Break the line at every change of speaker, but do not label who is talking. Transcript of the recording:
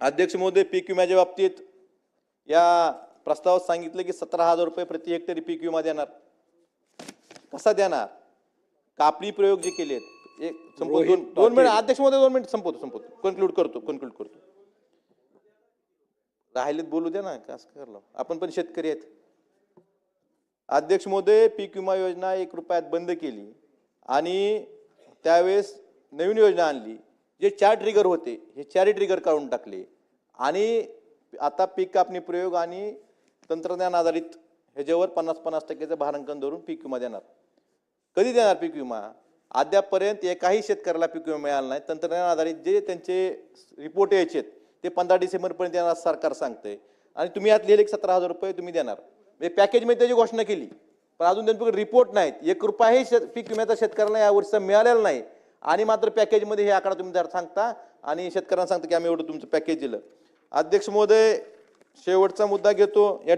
अध्यक्ष महोदय पीक विम्याच्या बाबतीत या प्रस्तावात सांगितलं की सतरा हजार रुपये प्रति हेक्टरी पीक विमा देणार. कसा देणार? कापणी प्रयोग जे केले एक संपवतो. दोन दोन मिनिट. अध्यक्ष महोदय दोन मिनिट संपवतो संपवतो. कन्क्लूड करतो कन्क्लूड करतो. राहिलेत बोलू द्या ना कसं करलो आपण पण शेतकरी आहेत. अध्यक्ष महोदय पीक विमा योजना एक रुपयात बंद केली आणि त्यावेळेस नवीन योजना आणली. जे चार ट्रिगर होते हे चारही ट्रिगर काढून टाकले. आणि आता पीक कापणी प्रयोग आणि तंत्रज्ञान आधारित ह्याच्यावर पन्नास पन्नास टक्क्याचं भारांकन धरून पीक विमा देणार. कधी देणार पीक विमा? अद्यापपर्यंत एकाही शेतकऱ्याला पीक विमा मिळाला नाही. तंत्रज्ञान आधारित जे त्यांचे रिपोर्ट यायचे आहेत ते पंधरा डिसेंबरपर्यंत देणार सरकार सांगतंय. आणि तुम्ही यात लिहिले सतरा हजार रुपये तुम्ही देणार. म्हणजे पॅकेजमध्ये त्याची घोषणा केली. पण अजून त्यांच्याकडे रिपोर्ट नाहीत. एक रुपयाही शेत पीक विम्याचा शेतकऱ्यांना या वर्षीचा मिळालेला नाही. आणि मात्र पॅकेजमध्ये हे आकडा तुम्ही जर सांगता आणि शेतकऱ्यांना सांगता की आम्ही एवढं तुमचं पॅकेज दिलं. अध्यक्ष महोदय शेवटचा मुद्दा घेतो. या